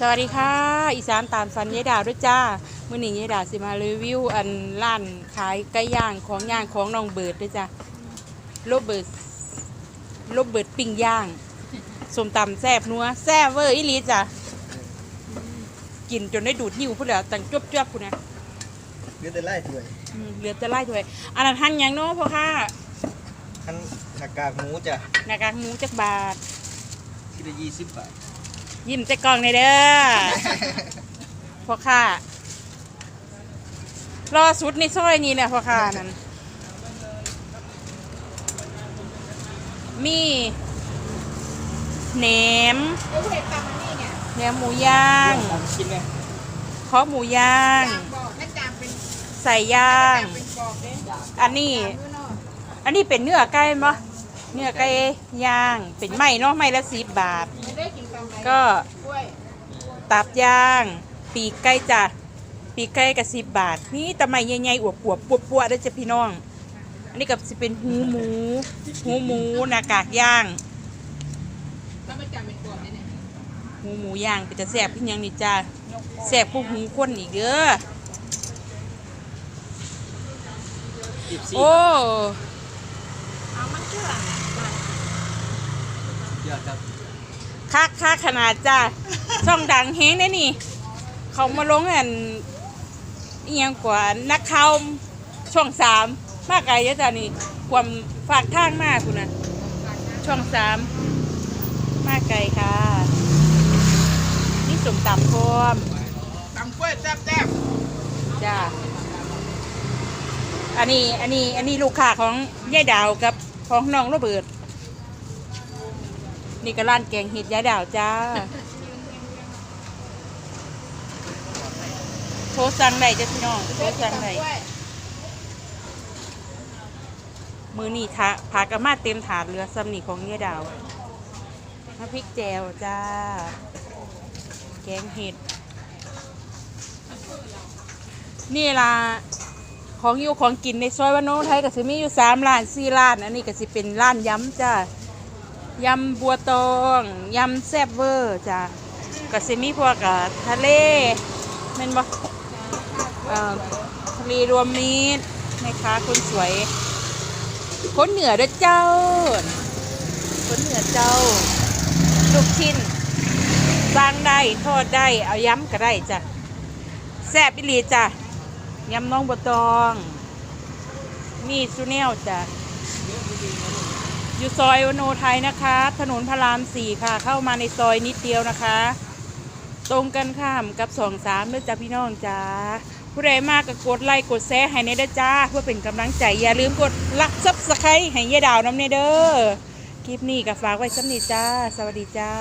สวัสดีค่ะ อีสานตามฝันยายดาวด้วยจ้ามื่อนี้ยายดาวสิมารีวิวอันร้านขายไก่ย่างของย่างของน้องเบิร์ดด้วยจ้าโรเบิร์ตโรเบิร์ตปิ้งย่างสมตำแซ่บนัวแซ่บเวอร์อีหลีจ้ะกินจนได้ดูดหิวพูดแล้วตังจวบจวบพูดนะเลือดแต่ไล่ถ้วยอืมเหลือจะไล่ถ้วยอันนั้นหั่นหยังเนาะพ่อค่ะขั้นหน้ากากหมูจ้ะหน้ากากหมูจักบาทที่ละยี่สิบบาท ยิ้มใจกล้องในเด้อพ่อค่ะรอสุดในซอยนี้แหละพ่อค่ะนั่นมีแหนมแหนมหมูย่างทำกินไหมคอหมูย่างใส่ย่างอันนี้ อันนี้เป็นเนื้อไก่ปะเนื้อไก่ย่าง เป็นไม้เนาะไม้ละสิบบาท ก็ตับย่าง ปีกไก่จ้ะปีกไก่กับสิบบาท นี่ตะไม้ใหญ่ๆอวบๆวบปัวปัวๆเด้อจ้ะพี่น้อง อันนี้กับสิเป็นหูหมู หูหมูหน้ากากย่างหูหมูย่างเป็นจะแซ่บพี่ยังนี่จ้าแซ่บพวกหูคนอีกเด้อสิบสี่โอ้เยอะครับ คักคักขนาดจ้าช่องดังเฮงได้นี่ เขามาลงอันเอียงกว่านักข่าวช่องสามมากไกลเยอะจ้านี่ความฝากทางมากคุณนะช่องสามมากไกลค่ะ นี่สมตำพร้อมตำกล้วยแซ่บแซ่บจ้าอันนี้อันนี้อันนี้ลูกค้าของยายดาวกับของน้องโรเบิร์ต นี่ก็ร้านแกงเห็ดยายดาวจ้า โทรสั่งได้จ้ะพี่น้องโทรสั่งได้มือนี่ทะผากระมาเต็มถาดเรือซ้ำนี่ของยายดาวน้ำพริกแจวจ้า แกงเห็ด นี่ล่ะของอยู่ของกินในซอยวันโนไทยก็สิมีอยู่สามร้านสี่ร้าน อันนี้ก็สิเป็นร้านย้ำจ้า ยำบัวตองยำแซ่บเวอร์จ้าก็สิมีพวกกับทะเลแม่นบ่เอ่อทะเลรวมมิตรแม่ค้าคนสวย คนเหนือเด้อเจ้า คนเหนือเจ้า ลูกชิ้นสร้างได้ทอดได้เอาย้ำก็ได้จ้ะแซ่บอิลีจ้ะยำน้องบัวตอง มีซูเนลจ้ะ อยู่ซอยวโนไทยนะคะ ถนนพระรามสี่ค่ะ เข้ามาในซอยนิดเดียวนะคะ ตรงกันข้ามกับสองสามด้วยจ้ะพี่น้องจ้าผู้ใดมากก็กดไลค์กดแชร์ให้ในเด้อจ้า เพื่อเป็นกำลังใจ อย่าลืมกดลักซับสไครต์ให้ยายดาวน้ำเนเด้อคลิปนี้ก็ฝากไว้สำนีจ้า สวัสดีจ้า